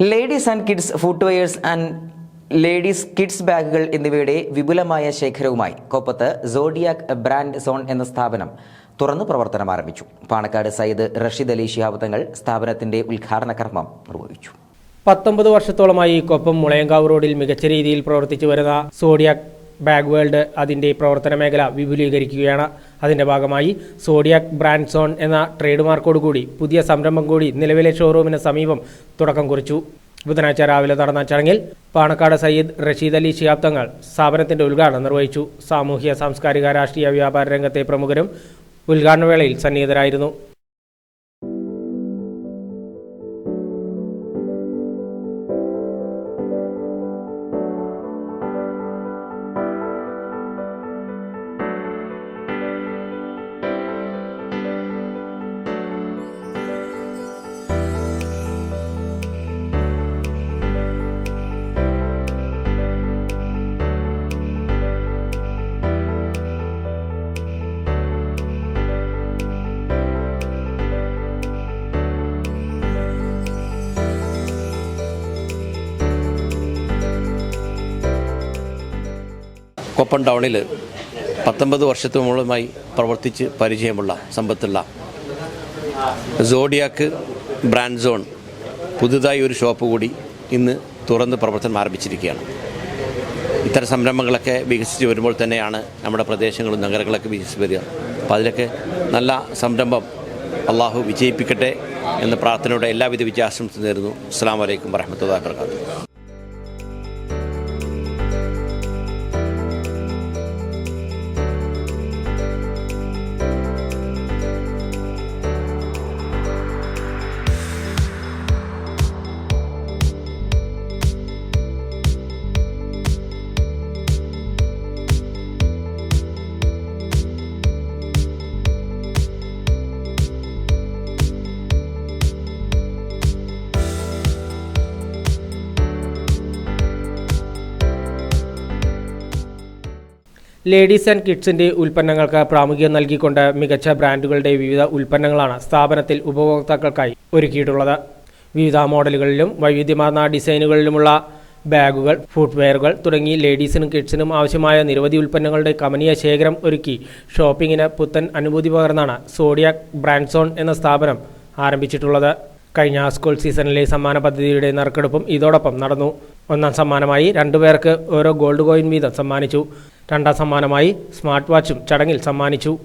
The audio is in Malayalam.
Ladies and kids footwears and ladies kids ബാഗുകൾ എന്നിവയുടെ വിപുലമായ ശേഖരവുമായി കൊപ്പത്ത് സോഡിയാക് ബ്രാൻഡ് സോൺ എന്ന സ്ഥാപനം തുറന്നു പ്രവർത്തനം ആരംഭിച്ചു. പാണക്കാട് സയ്യിദ് റഷീദ് അലി ശിഹാബ് തങ്ങൾ സ്ഥാപനത്തിന്റെ ഉദ്ഘാടന കർമ്മം നിർവഹിച്ചു. പത്തൊമ്പത് വർഷത്തോളമായി കൊപ്പം മുളയങ്കാവ് റോഡിൽ മികച്ച രീതിയിൽ പ്രവർത്തിച്ചു വരുന്ന സോഡിയാക് ബാഗ് വേൾഡ് അതിന്റെ പ്രവർത്തന മേഖല വിപുലീകരിക്കുകയാണ്. അതിന്റെ ഭാഗമായി സോഡിയാക് ബ്രാൻഡ് സോൺ എന്ന ട്രേഡ് മാർക്കോടുകൂടി പുതിയ സംരംഭം കൂടി നിലവിലെ ഷോറൂമിന് സമീപം തുടക്കം കുറിച്ചു. ബുധനാഴ്ച രാവിലെ നടന്ന ചടങ്ങിൽ പാണക്കാട് സയ്യിദ് റഷീദ് അലി ശിഹാബ് തങ്ങൾ സ്ഥാപനത്തിന്റെ ഉദ്ഘാടനം നിർവഹിച്ചു. സാമൂഹ്യ സാംസ്കാരിക രാഷ്ട്രീയ വ്യാപാര രംഗത്തെ പ്രമുഖരും ഉദ്ഘാടന വേളയിൽ സന്നിഹിതരായിരുന്നു. കൊപ്പം ടൗണിൽ പത്തൊമ്പത് വർഷത്തോളമായി പ്രവർത്തിച്ച് പരിചയമുള്ള സമ്പത്തുള്ള സോഡിയാക്ക് ബ്രാൻഡ് സോൺ പുതുതായി ഒരു ഷോപ്പ് കൂടി ഇന്ന് തുറന്ന് പ്രവർത്തനം ആരംഭിച്ചിരിക്കുകയാണ്. ഇത്തരം സംരംഭങ്ങളൊക്കെ വികസിച്ച് വരുമ്പോൾ തന്നെയാണ് നമ്മുടെ പ്രദേശങ്ങളും നഗരങ്ങളൊക്കെ വികസിച്ച് വരിക. അപ്പോൾ അതിലൊക്കെ നല്ല സംരംഭം അള്ളാഹു വിജയിപ്പിക്കട്ടെ എന്ന പ്രാർത്ഥനയുടെ എല്ലാവിധ വിജയാശംസ നേരുന്നു. അസ്സാം വലൈക്കും വരഹമത്തല്ലാ വർക്കാത്തു ലേഡീസ് ആൻഡ് കിഡ്സിന്റെ ഉൽപ്പന്നങ്ങൾക്ക് പ്രാമുഖ്യം നൽകിക്കൊണ്ട് മികച്ച ബ്രാൻഡുകളുടെ വിവിധ ഉൽപ്പന്നങ്ങളാണ് സ്ഥാപനത്തിൽ ഉപഭോക്താക്കൾക്കായി ഒരുക്കിയിട്ടുള്ളത്. വിവിധ മോഡലുകളിലും വൈവിധ്യമാർന്ന ഡിസൈനുകളിലുമുള്ള ബാഗുകൾ ഫുട്വെയറുകൾ തുടങ്ങി ലേഡീസിനും കിഡ്സിനും ആവശ്യമായ നിരവധി ഉൽപ്പന്നങ്ങളുടെ കമനീയ ശേഖരം ഒരുക്കി ഷോപ്പിങ്ങിന് പുത്തൻ അനുഭൂതി പകർന്നാണ് സോഡിയാക് ബ്രാൻഡ്സോൺ എന്ന സ്ഥാപനം ആരംഭിച്ചിട്ടുള്ളത്. കഴിഞ്ഞ സ്കൂൾ സീസണിലെ സമ്മാന പദ്ധതിയുടെ നറുക്കെടുപ്പും ഇതോടൊപ്പം നടന്നു. ഒന്നാം സമ്മാനമായി രണ്ടുപേർക്ക് ഓരോ ഗോൾഡ് കോയിൻ വീതം സമ്മാനിച്ചു. രണ്ടാം സമ്മാനമായി സ്മാർട്ട് വാച്ചും ചടങ്ങിൽ സമ്മാനിച്ചു.